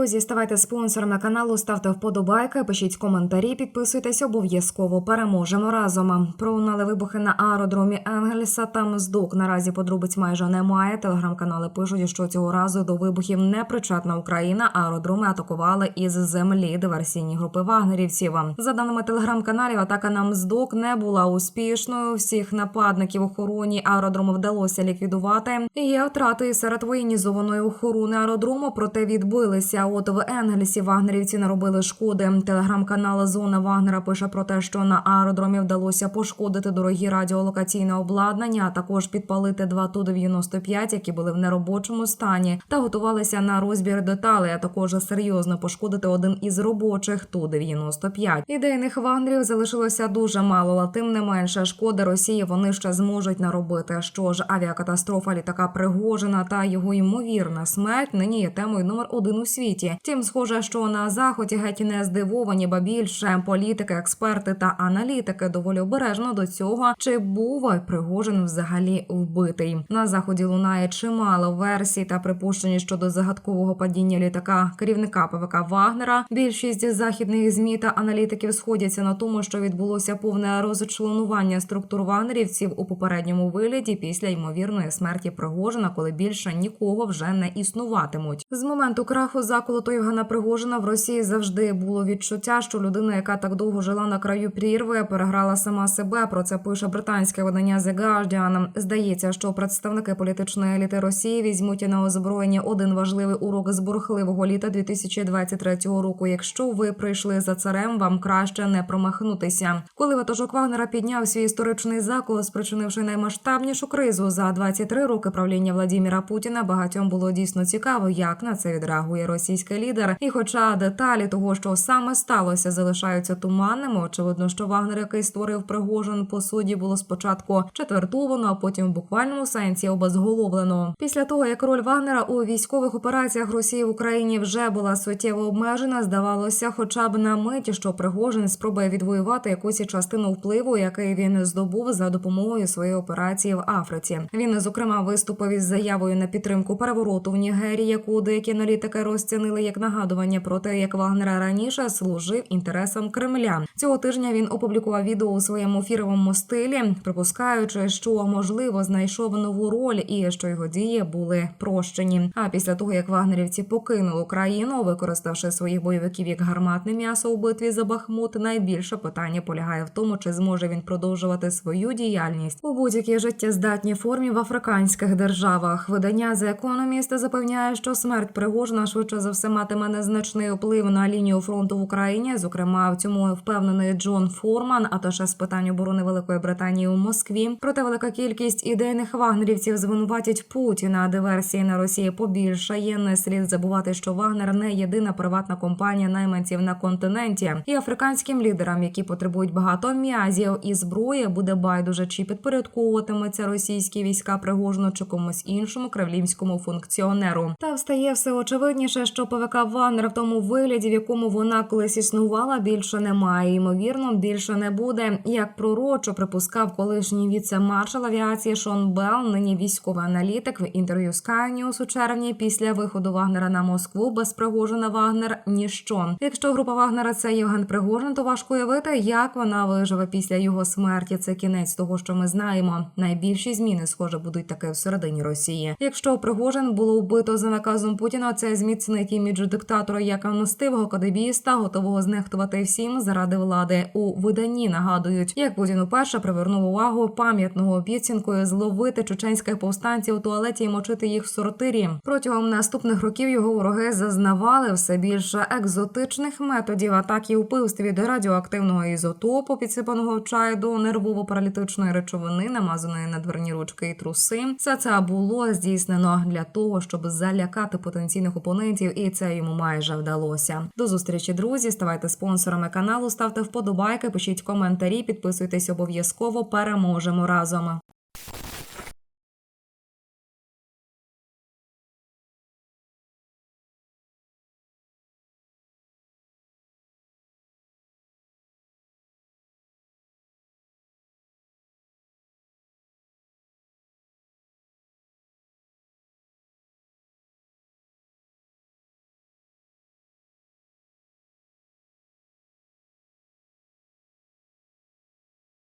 Друзі, ставайте спонсорами каналу, ставте вподобайки, пишіть коментарі, підписуйтесь обов'язково. Переможемо разом. Пролунали вибухи на аеродромі Енгельса. Там здук. Наразі подробиць майже немає. Телеграм-канали пишуть, що цього разу до вибухів не причетна Україна. Аеродроми атакували із землі диверсійні групи вагнерівців. За даними телеграм-каналів, атака на Мздок не була успішною. Всіх нападників охороні аеродрому вдалося ліквідувати. Є втрати серед воєнізованої охорони аеродрому, проте відбилися. От в Енгельсі вагнерівці наробили шкоди. Телеграм-канал Зона Вагнера пише про те, що на аеродромі вдалося пошкодити дорогі радіолокаційне обладнання, а також підпалити два Ту-95, які були в неробочому стані, та готувалися на розбір деталей. А також серйозно пошкодити один із робочих Ту-95. Ідейних вагнерів залишилося дуже мало, але тим не менше шкоди Росії вони ще зможуть наробити. Що ж, авіакатастрофа літака Пригожина та його ймовірна смерть нині є темою номер один у світі. Втім, схоже, що на заході геть не здивовані, ба більше політики, експерти та аналітики доволі обережно до цього, чи був Пригожин взагалі вбитий. На заході лунає чимало версій та припущень щодо загадкового падіння літака керівника ПВК Вагнера. Більшість західних змі та аналітиків сходяться на тому, що відбулося повне розчленування структур вагнерівців у попередньому вигляді після ймовірної смерті Пригожина, коли більше нікого вже не існуватимуть. З моменту краху заколоту Євгена Пригожина в Росії завжди було відчуття, що людина, яка так довго жила на краю прірви, переграла сама себе. Про це пише британське видання The Guardian. Здається, що представники політичної еліти Росії візьмуть на озброєння один важливий урок з бурхливого літа 2023 року. Якщо ви прийшли за царем, вам краще не промахнутися. Коли ватажок Вагнера підняв свій історичний закол, спричинивши наймасштабнішу кризу за 23 роки правління Владіміра Путіна, багатьом було дійсно цікаво, як на це відреагує російський лідер. І, хоча деталі того, що саме сталося, залишаються туманними, очевидно, що Вагнер, який створив Пригожин, по суді було спочатку четвертовано, а потім в буквальному сенсі обезголовлено. Після того, як роль Вагнера у військових операціях Росії в Україні вже була суттєво обмежена, здавалося, хоча б на мить, що Пригожин спробує відвоювати якусь частину впливу, який він здобув за допомогою своєї операції в Африці. Він зокрема виступив із заявою на підтримку перевороту в Нігерії, яку деякі аналітики розцінили як нагадування про те, як Вагнера раніше служив інтересам Кремля. Цього тижня він опублікував відео у своєму фіровому стилі, припускаючи, що можливо знайшов нову роль і що його дії були прощені. А після того як вагнерівці покинули Україну, використавши своїх бойовиків як гарматне м'ясо у битві за Бахмут, найбільше питання полягає в тому, чи зможе він продовжувати свою діяльність у будь-якій життєздатній формі в африканських державах. Видання The Economist запевняє, що смерть Пригожина швидше за все матиме незначний вплив на лінію фронту в Україні. Зокрема, в цьому впевнений Джон Форман, а то ще з питань оборони Великої Британії у Москві. Проте велика кількість ідейних вагнерівців звинуватять Путіна. Диверсії на Росії побільшає. Не слід забувати, що Вагнер не єдина приватна компанія найманців на континенті, і африканським лідерам, які потребують багато м'язів і зброї, буде байдуже чи підпорядковуватиметься російські війська Пригожину чи комусь іншому кремлівському функціонеру. Та встає все очевидніше, що ПВК Вагнер в тому вигляді, в якому вона колись існувала, більше немає. Ймовірно, більше не буде. Як пророчо припускав колишній віце-маршал авіації Шон Белл, нині військовий аналітик в інтерв'ю Sky News у червні після виходу Вагнера на Москву без Пригожина Вагнер ніщо. Якщо група Вагнера це Євген Пригожин, то важко уявити, як вона виживе після його смерті. Це кінець того, що ми знаємо. Найбільші зміни, схоже, будуть таки всередині Росії. Якщо Пригожин було вбито за наказом Путіна, це зміцнить імідж диктатора як мстивого кадебіста, готового знехтувати всім заради влади. У виданні нагадують, як Путін уперше привернув увагу пам'ятного обіцянкою зловити чеченських повстанців у туалеті і мочити їх в сортирі. Протягом наступних років його вороги зазнавали все більше екзотичних методів атак і вбивств від радіоактивного ізотопу, підсипаного в чай до нервово-паралітичної речовини, намазаної на дверні ручки і труси. Все це було здійснено для того, щоб залякати потенційних опонентів, і це йому майже вдалося. До зустрічі, друзі. Ставайте спонсорами каналу, ставте вподобайки, пишіть коментарі, підписуйтесь обов'язково. Переможемо разом.